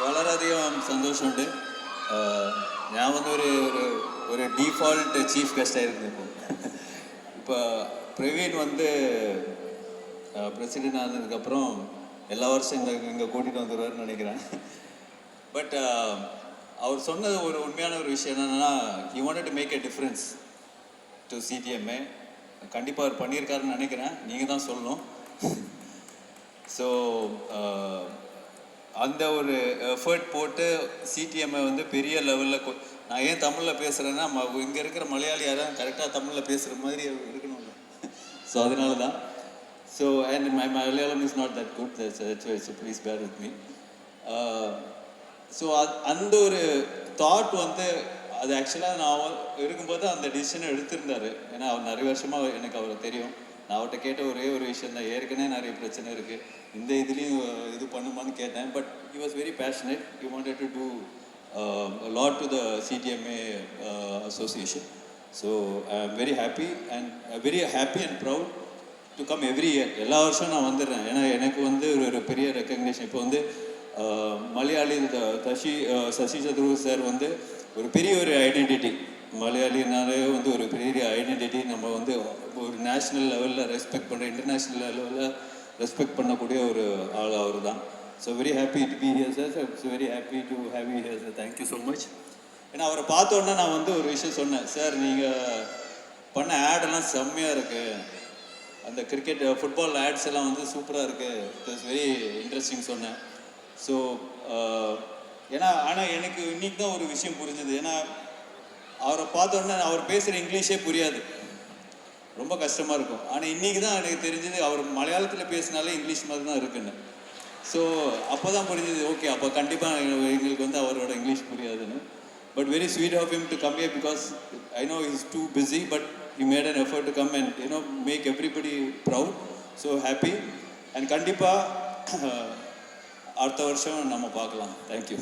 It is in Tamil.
വളരെയധികം സന്തോഷമുണ്ട് ആഹ് ഞാൻ വന്നൊരു ഒരു ഒരു ഡീഫാൾട്ട് ചീഫ് ഗസ്റ്റായിരുന്നു ഇപ്പോൾ இப்போ பிரவீன் வந்து பிரசிடென்ட் ஆனதுக்கப்புறம் எல்லா வருஷம் இங்கே இங்கே கூட்டிகிட்டு வந்துடுவார்னு நினைக்கிறேன் பட் அவர் சொன்னது ஒரு உண்மையான ஒரு விஷயம் என்னென்னா he wanted to make a difference to CDMA கண்டிப்பாக அவர் பண்ணியிருக்காருன்னு நினைக்கிறேன் நீங்கள் தான் சொல்லணும் ஸோ அந்த ஒரு எஃபர்ட் போட்டு சிடிஎம்ஐ வந்து பெரிய லெவலில் நான் ஏன் தமிழில் பேசுகிறேன்னா இங்கே இருக்கிற மலையாளி யாரும் கரெக்டாக தமிழில் பேசுகிற மாதிரி இருக்கணும்ல. ஸோ அதனால தான் so and my Malayalam is not that good so please bear with me so அந்த ஒரு தாட் வந்து அது ஆக்சுவலாக நான் இருக்கும்போது அந்த டிசிஷனை எடுத்திருந்தாரு. ஏன்னா அவர் நிறைய வருஷமாக எனக்கு அவரை தெரியும். நான் அவர்கிட்ட கேட்ட ஒரே ஒரு விஷயம் தான் ஏற்கனவே நிறைய பிரச்சனை இருக்குது இந்த இதுலேயும் இது பண்ணுமான்னு கேட்டேன். But he was very passionate you wanted to do lot to the CDMA association so I am very happy and very happy and proud to come every year எல்லா வருஷம் நான் வந்துடுறேன். ஏன்னா எனக்கு வந்து ஒரு ஒரு பெரிய ரெக்கக்னேஷன் இப்போ வந்து மலையாளி த- தஷி சசி சதுரு சார் வந்து ஒரு பெரிய ஒரு ஐடென்டிட்டி மலையாளினாலே வந்து ஒரு பெரிய ஐடென்டிட்டி நம்ம வந்து ஒரு நேஷ்னல் லெவலில் ரெஸ்பெக்ட் பண்ணுற இன்டர்நேஷ்னல் லெவலில் ரெஸ்பெக்ட் பண்ணக்கூடிய ஒரு ஆள் அவர் தான் so very happy to be here sir it's very happy to have you here sir thank you so much ஏன்னா அவரை பார்த்தோன்னே நான் வந்து ஒரு விஷயம் சொன்னேன். சார் நீங்கள் பண்ண ஆடெல்லாம் செம்மையாக இருக்குது அந்த கிரிக்கெட் ஃபுட்பால் ஆட்ஸ் எல்லாம் வந்து சூப்பராக இருக்குது இட்ஸ் வெரி இன்ட்ரெஸ்டிங் சொன்னேன். ஸோ ஏன்னா ஆனால் எனக்கு இன்னைக்கு தான் ஒரு விஷயம் புரிஞ்சுது. ஏன்னா அவரை பார்த்தோன்னே அவர் பேசுகிற இங்கிலீஷே புரியாது. ரொம்ப கஷ்டமாக இருக்கும். ஆனால் இன்றைக்கி தான் எனக்கு தெரிஞ்சது அவர் மலையாளத்தில் பேசினாலே இங்கிலீஷ் மாதிரி தான் இருக்குன்னு. ஸோ அப்போ தான் புரிஞ்சது ஓகே அப்போ கண்டிப்பாக எங்களுக்கு வந்து அவரோட English புரியாதுன்னு. But very sweet of him to come here because I know is too busy but you made an effort to come and you know make everybody proud so happy and கண்டிப்பாக அடுத்த வருஷம் நம்ம பார்க்கலாம். தேங்க்யூ